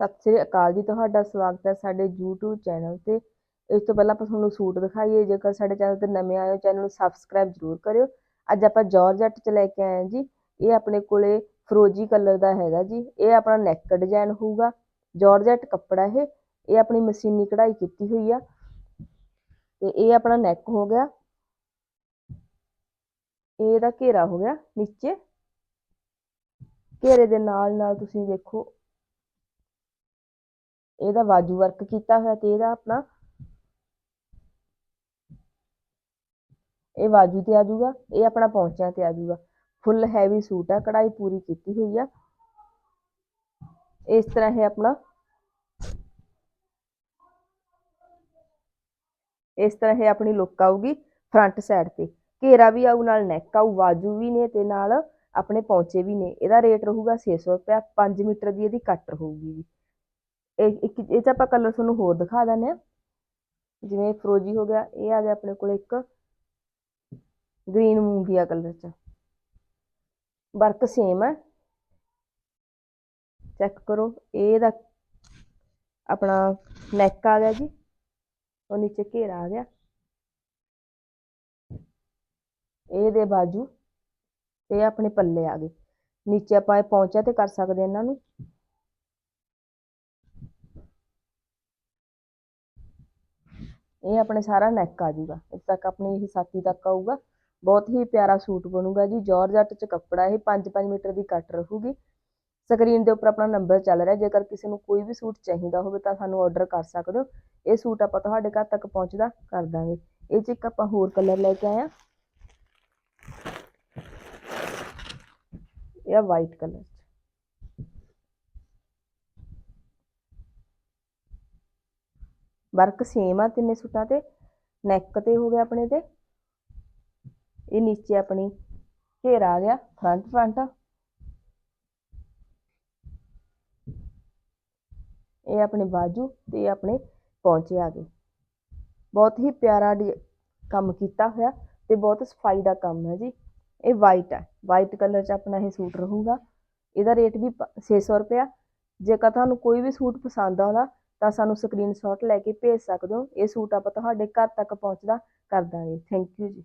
ਸਤਿ ਸ੍ਰੀ ਅਕਾਲ ਜੀ, ਤੁਹਾਡਾ ਸਵਾਗਤ ਹੈ ਸਾਡੇ YouTube ਚੈਨਲ ਤੇ। ਇਸ ਤੋਂ ਪਹਿਲਾਂ ਆਪਾਂ ਤੁਹਾਨੂੰ ਸੂਟ ਦਿਖਾਈਏ, ਜੇਕਰ ਸਾਡੇ ਚੈਨਲ ਤੇ ਨਵੇਂ ਆਏ ਹੋ, ਚੈਨਲ ਨੂੰ ਸਬਸਕ੍ਰਾਈਬ ਜ਼ਰੂਰ ਕਰਿਓ। ਅੱਜ ਆਪਾਂ ਜਾਰਜਟ ਚ ਲੈ ਕੇ ਆਏ ਹਾਂ ਜੀ। ਇਹ ਆਪਣੇ ਕੋਲੇ ਫਰੋਜੀ ਕਲਰ ਦਾ ਹੈਗਾ ਜੀ। ਇਹ ਆਪਣਾ ਨੈਕ ਡਿਜ਼ਾਈਨ ਹੋਊਗਾ। ਜਾਰਜਟ ਕੱਪੜਾ ਇਹ। ਇਹ ਆਪਣੀ ਮਸ਼ੀਨੀ ਕਢਾਈ ਕੀਤੀ ਹੋਈ ਆ। ਤੇ ਇਹ ਆਪਣਾ ਨੈਕ ਹੋ ਗਿਆ। ਇਹ ਇਹਦਾ ਘੇਰਾ ਹੋ ਗਿਆ ਨੀਚੇ। ਘੇਰੇ ਦੇ ਨਾਲ ਨਾਲ ਤੁਸੀਂ ਦੇਖੋ ਇਹਦਾ ਬਾਜੂ ਵਰਕ ਕੀਤਾ ਹੋਇਆ ਤੇ ਇਹਦਾ ਆਪਣਾ ਇਹ ਬਾਜੂ ਤੇ ਆ ਜਾਊਗਾ, ਇਹ ਆਪਣਾ ਪੌਂਚਿਆਂ ਤੇ ਆ ਜਾਊਗਾ। ਫੁੱਲ ਹੈਵੀ ਸੂਟ ਆ ਕਢਾਈ ਪੂਰੀ ਕੀਤੀ ਹੋਈ ਆ। ਇਸ ਤਰ੍ਹਾਂ ਇਹ ਆਪਣਾ ਇਸ ਤਰ੍ਹਾਂ ਇਹ ਆਪਣੀ ਲੁੱਕ ਆਊਗੀ ਫਰੰਟ ਸਾਈਡ ਤੇ। ਘੇਰਾ ਵੀ ਆਊ, ਨਾਲ ਨੈਕ ਆਊ ਬਾਜੂ ਵੀ ਨੇ ਤੇ ਨਾਲ ਆਪਣੇ ਪੌਂਚੇ ਵੀ ਨੇ। ਇਹਦਾ ਰੇਟ ਰਹੂਗਾ 600 ਰੁਪਏ 5 ਮੀਟਰ ਦੀ ਇਹਦੀ ਕੱਟ ਰਹੂਗੀ ਜੀ। ਇੱਕ ਇਹ 'ਚ ਆਪਾਂ ਕਲਰ ਤੁਹਾਨੂੰ ਹੋਰ ਦਿਖਾ ਦਿੰਦੇ ਆ ਜਿਵੇਂ ਫਰੋਜੀ ਹੋ ਗਿਆ, ਇਹ ਆ ਗਿਆ ਆਪਣੇ ਕੋਲ ਇੱਕ ਗ੍ਰੀਨ ਮੂੰਗੀਆ ਕਲਰ 'ਚ। ਵਰਕ ਸੇਮ ਹੈ। ਚੈੱਕ ਕਰੋ, ਇਹ ਦਾ ਆਪਣਾ ਨੈਕ ਆ ਗਿਆ ਜੀ। ਉਹ ਨੀਚੇ ਘੇਰਾ ਆ ਗਿਆ। ਇਹ ਦੇ ਬਾਜੂ ਤੇ ਆਪਣੇ ਪੱਲੇ ਆ ਗਏ। ਨੀਚੇ ਆਪਾਂ ਇਹ ਪਹੁੰਚਿਆ ਤੇ ਕਰ ਸਕਦੇ ਇਹਨਾਂ ਨੂੰ। ਇਹ ਆਪਣੇ ਸਾਰਾ ਨੈਕ ਆ ਜੂਗਾ ਇਸ ਤੱਕ ਆਪਣੀ ਇਹ ਸਾਥੀ ਤੱਕ ਆਊਗਾ। ਬਹੁਤ ਹੀ ਪਿਆਰਾ ਸੂਟ ਬਣੂਗਾ ਜੀ। ਜਾਰਜੱਟ ਚ ਕੱਪੜਾ ਇਹ 5-5 ਮੀਟਰ ਦੀ ਕੱਟ ਰਹੂਗੀ। ਸਕਰੀਨ ਦੇ ਉੱਪਰ ਆਪਣਾ ਨੰਬਰ ਚੱਲ ਰਿਹਾ। ਜੇਕਰ ਕਿਸੇ ਨੂੰ ਕੋਈ ਵੀ ਸੂਟ ਚਾਹੀਦਾ ਹੋਵੇ ਤਾਂ ਸਾਨੂੰ ਆਰਡਰ ਕਰ ਸਕਦੇ ਹੋ। ਇਹ ਸੂਟ ਆਪਾਂ ਤੁਹਾਡੇ ਘਰ ਤੱਕ ਪਹੁੰਚਦਾ ਕਰ ਦਾਂਗੇ। ਇਹ ਚ ਇੱਕ ਆਪਾਂ ਹੋਰ ਕਲਰ ਲੈ ਕੇ ਆਏ ਆ ਇਹ ਵਾਈਟ ਕਲਰ ਵਰਕ ਸੇਮ ਆ ਤਿੰਨੇ ਸੂਟਾਂ ਤੇ ਨੈਕ ਤੇ ਹੋ ਗਿਆ ਆਪਣੇ ਤੇ। ਇਹ ਨੀਚੇ ਆਪਣੀ ਘੇਰਾ ਆ ਗਿਆ ਫਰੰਟ ਫਰੰਟ ਇਹ ਆਪਣੇ ਬਾਜੂ ਤੇ ਆਪਣੇ ਪਹੁੰਚੇ ਆ ਗਏ। ਬਹੁਤ ਹੀ ਪਿਆਰਾ ਕੰਮ ਕੀਤਾ ਹੋਇਆ ਤੇ ਬਹੁਤ ਸਫ਼ਾਈ ਦਾ ਕੰਮ ਹੈ ਜੀ। ਇਹ ਵਾਈਟ ਹੈ ਵਾਈਟ ਕਲਰ 'ਚ ਆਪਣਾ ਇਹ ਸੂਟ ਰਹੂਗਾ। ਇਹਦਾ ਰੇਟ ਵੀ 600 ਰੁਪਇਆ। ਜੇਕਰ ਤੁਹਾਨੂੰ ਕੋਈ ਵੀ ਸੂਟ ਪਸੰਦ ਆਉਂਦਾ ਤਾਂ ਸਾਨੂੰ ਸਕਰੀਨਸ਼ਾਟ ਲੈ ਕੇ ਭੇਜ ਸਕਦੇ ਹੋ। ਇਹ ਸੂਟ ਆਪਾਂ ਤੁਹਾਡੇ ਘਰ ਤੱਕ ਪਹੁੰਚਦਾ ਕਰ ਦਾਂਗੇ। ਥੈਂਕ ਯੂ ਜੀ।